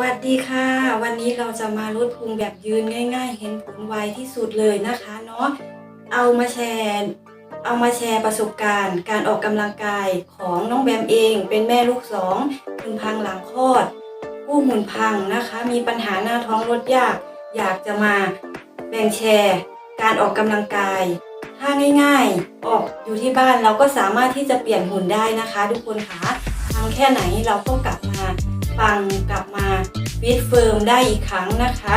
วัสดีค่ะ วันนี้เราจะมาลดพุงแบบยืนง่าย ๆ เห็นผลไวที่สุดเลยนะคะเนาะเอามาแชร์เอามาแชร์ประสบการณ์ การออกกำลังกายของน้องแบมเอง เป็นแม่ลูกสองหุ่นพังหลังคลอด ผู้หุ่นพังนะคะ มีปัญหาหน้าท้องลดยาก อยากจะมาแบ่งแชร์ การออกกำลังกาย ถ้าง่ายๆ ออกอยู่ที่บ้านเราก็สามารถที่จะเปลี่ยนหุ่นได้นะคะ ทุกคนค่ะทำแค่ไหนเราก็กลับมาปังกลับ ฟิตเฟิร์มได้อีกครั้งนะคะ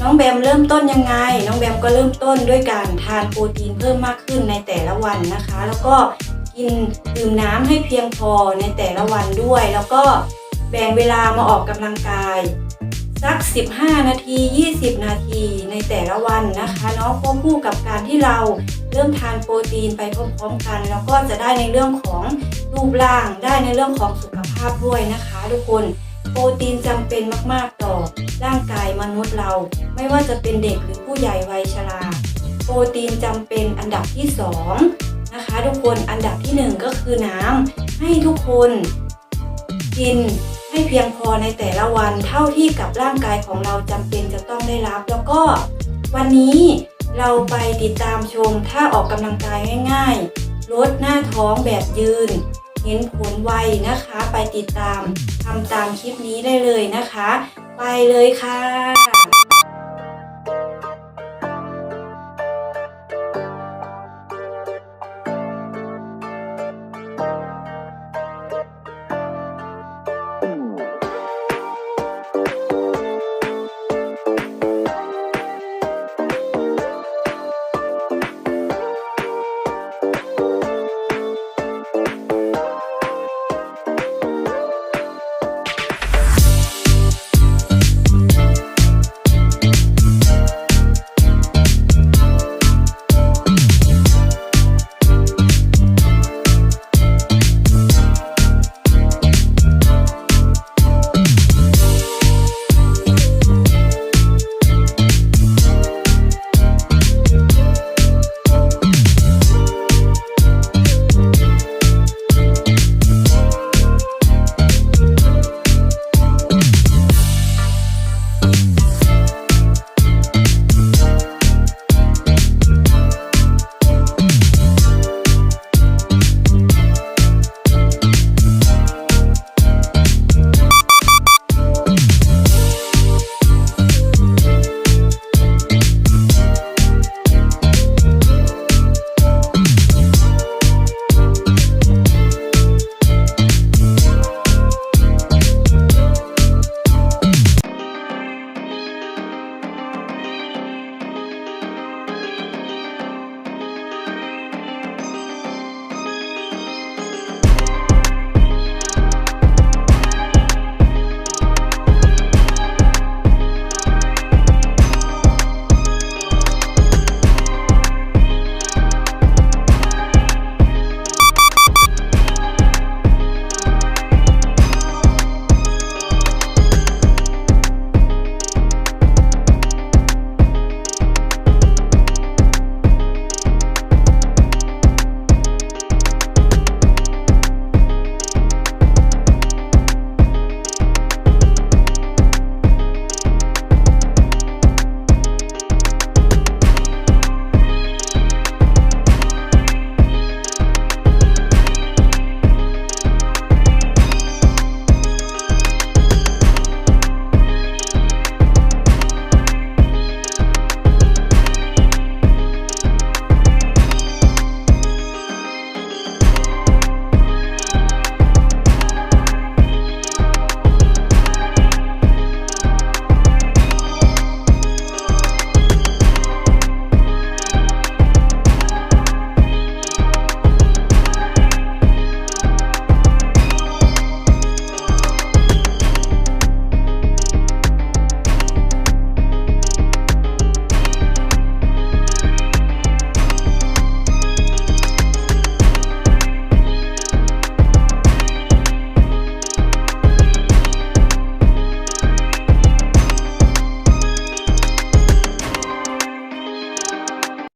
น้องแบมเริ่มต้นยังไง น้องแบมก็เริ่มต้นด้วยการทานโปรตีนเพิ่มมากขึ้นในแต่ละวันนะคะ แล้วก็กินดื่มน้ำให้เพียงพอในแต่ละวันด้วย แล้วก็แบ่งเวลามาออกกำลังกายสัก 15 นาที 20 นาทีในแต่ละวันนะคะเนาะควบคู่กับการที่เราเริ่มทานโปรตีนไปพร้อมๆกัน แล้วก็จะได้ในเรื่องของรูปร่างได้ในเรื่องของสุขภาพด้วยนะคะ ทุกคน โปรตีนจำเป็นมากๆต่อ ร่างกายมนุษย์เรา ไม่ว่าจะเป็นเด็กหรือผู้ใหญ่วัยชรา โปรตีนจำเป็นอันดับที่สองนะคะทุกคนอันดับที่หนึ่งก็คือน้ำให้ทุกคนกินให้เพียงพอในแต่ละวันเท่าที่กับร่างกายของเราจำเป็นจะต้องได้รับ แล้วก็วันนี้เราไปติดตามชมท่าออกกำลังกายง่ายๆลดหน้าท้องแบบยืน เห็นผลไวนะคะ ไปติดตามทำตามคลิปนี้ได้เลยนะคะ ไปเลยค่ะ